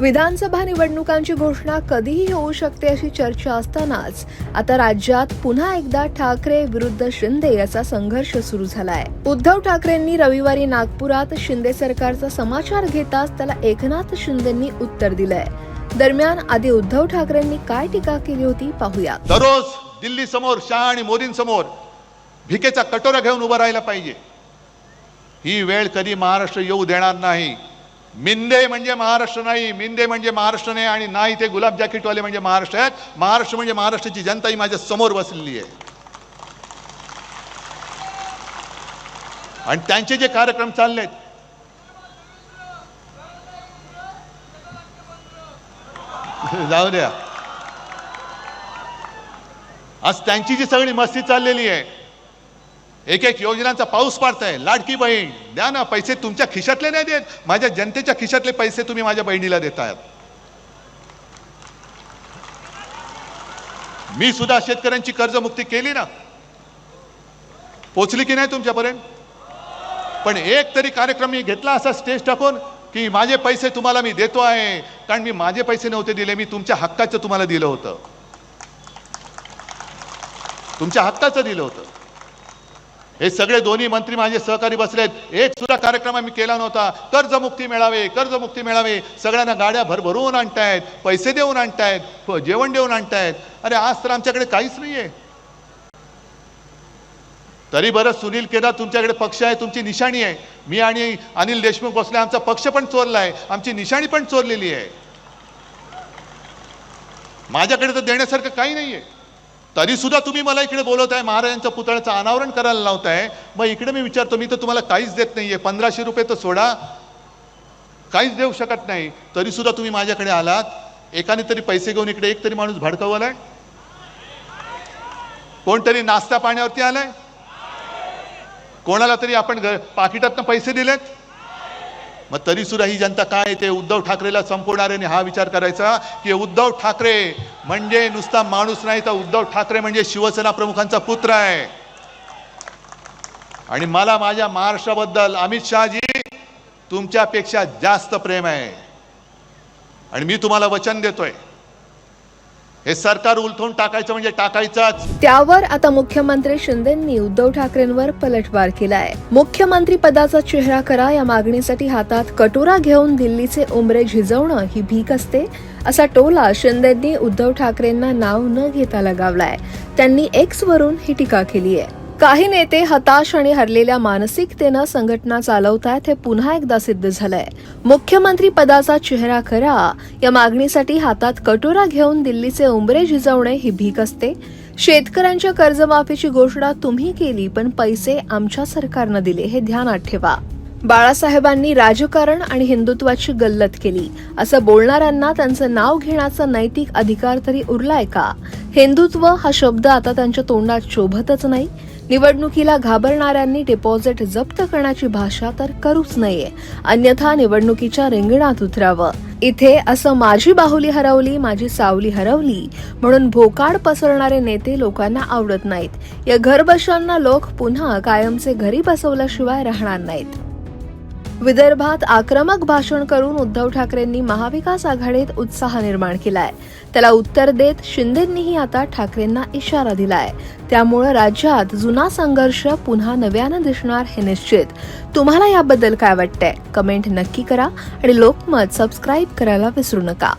विधानसभा निवडणुकांची घोषणा कधीही होऊ शकते अशी चर्चा असतानाच आता राज्यात पुन्हा एकदा ठाकरे विरुद्ध शिंदे याचा संघर्ष सुरू झालाय. उद्धव ठाकरेंनी रविवारी नागपुरात शिंदे सरकारचा समाचार घेताच त्याला एकनाथ शिंदेंनी उत्तर दिलंय. दरम्यान आधी उद्धव ठाकरेंनी काय टीका केली होती पाहूया. दररोज दिल्ली समोर शाह आणि मोदींसमोर भिकेचा कटोरा घेऊन उभं राहिला पाहिजे. ही वेळ कधी महाराष्ट्र येऊ देणार नाही. मिंदे म्हणजे महाराष्ट्र नाही मिंदे म्हणजे महाराष्ट्र नाही आणि नाही ते गुलाब जॅकेटवाले म्हणजे महाराष्ट्र आहेत. महाराष्ट्र म्हणजे महाराष्ट्राची जनता ही माझ्यासमोर बसलेली आहे. आणि त्यांचे जे कार्यक्रम चाललेत जाऊ द्या. आज त्यांची जी सगळी मस्ती चाललेली आहे एक एक योजनांचा पाऊस पाडताय लाडकी बहीण द्या ना पैसे तुमच्या खिशातले नाही देत माझ्या जनतेच्या खिशातले पैसे तुम्ही माझ्या बहिणीला देतायत. मी सुद्धा शेतकऱ्यांची कर्जमुक्ती केली ना. पोचली की नाही तुमच्यापर्यंत? पण एक तरी कार्यक्रम मी घेतला असा स्टेज टाकून की माझे पैसे तुम्हाला मी देतो आहे कारण मी माझे पैसे नव्हते दिले मी तुमच्या हक्काचं तुम्हाला दिलं होतं. तुमच्या हक्काचं दिलं होतं. हे सगळे दोन्ही मंत्री माझे सहकारी बसलेत. एक सुद्धा कार्यक्रम आम्ही केला नव्हता. कर्जमुक्ती मिळावे कर्जमुक्ती मिळावे. सगळ्यांना गाड्या भरभरून आणतायत पैसे देऊन आणतायत जेवण देऊन आणतायत. अरे आज तर आमच्याकडे काहीच नाही आहे तरी बरं सुनील केदार तुमच्याकडे पक्ष आहे तुमची निशाणी आहे. मी आणि अनिल देशमुख बसले आमचा पक्ष पण चोरलाय. आमची निशाणी पण चोरलेली आहे. माझ्याकडे तर देण्यासारखं काही नाही आहे सुद्धा तुम्ही मला इकडे बोलवताय महाराजांच्या पुतळ्याचं अनावरण करायला लावताय. मग इकडे मी विचारतो मी तर तुम्हाला काहीच देत नाहीये. पंधराशे रुपये तर सोडा. काहीच देऊ शकत नाही. तरी सुद्धा तुम्ही माझ्याकडे आलात. एकाने तरी पैसे घेऊन इकडे एक तरी माणूस भडकवलाय. कोणतरी नाश्ता पाण्यावरती आलाय. कोणाला तरी आपण घ- पाकिटातनं पैसे दिलेत. मग तरी सुद्धा ही जनता काय आहे ते उद्धव ठाकरेला संपवणाऱ्याने हा विचार करायचा की उद्धव ठाकरे म्हणजे नुसता माणूस नाही तर उद्धव ठाकरे म्हणजे शिवसेना प्रमुखांचा पुत्र आहे. आणि मला माझ्या महाराष्ट्राबद्दल अमित शहाजी तुमच्यापेक्षा जास्त प्रेम आहे. आणि मी तुम्हाला वचन देतोय. हे सरकार उलथून टाकायचं म्हणजे टाकायचंच. त्यावर आता मुख्यमंत्री शिंदेंनी उद्धव ठाकरेंवर पलटवार केलाय. मुख्यमंत्री पदाचा चेहरा करा या मागणीसाठी हातात कटोरा घेऊन दिल्लीचे उमरे झिजवणं ही भीक असते असा टोला शिंदेंनी उद्धव ठाकरेंना नाव न घेता लगावलाय. त्यांनी एक्स वरून ही टीका केली आहे काही नेते हताश आणि हरलेल्या मानसिकतेनं संघटना चालवतायत हे पुन्हा एकदा सिद्ध झालंय. मुख्यमंत्री पदाचा चेहरा करा या मागणीसाठी हातात कटोरा घेऊन दिल्लीचे उंबरे झिजवणे ही भीक असते. शेतकऱ्यांच्या कर्जमाफीची घोषणा तुम्ही केली पण पैसे आमच्या सरकारनं दिले हे ध्यानात ठेवा. बाळासाहेबांनी राजकारण आणि हिंदुत्वाची गल्लत केली. असं बोलणाऱ्यांना त्यांचं नाव घेण्याचा नैतिक अधिकार तरी उरलाय का? हिंदुत्व हा शब्द आता त्यांच्या तोंडात शोभतच नाही. निवडणुकीला घाबरणाऱ्यांनी डिपॉझिट जप्त करण्याची भाषा तर करूच नये अन्यथा निवडणुकीच्या रिंगणात उतरावं. इथे असं माझी बाहुली हरवली माझी सावली हरवली म्हणून भोकाड पसरणारे नेते लोकांना आवडत नाहीत. या घरबशांना लोक पुन्हा कायमचे घरी बसवल्याशिवाय राहणार नाहीत. विदर्भात आक्रमक भाषण करून उद्धव ठाकरेंनी महाविकास आघाडीत उत्साह निर्माण केलाय. त्याला उत्तर देत शिंदेंनीही आता ठाकरेंना इशारा दिलाय. त्यामुळं राज्यात जुना संघर्ष पुन्हा नव्यानं दिसणार हे निश्चित. तुम्हाला याबद्दल काय वाटतंय? कमेंट नक्की करा आणि लोकमत सबस्क्राईब करायला विसरू नका.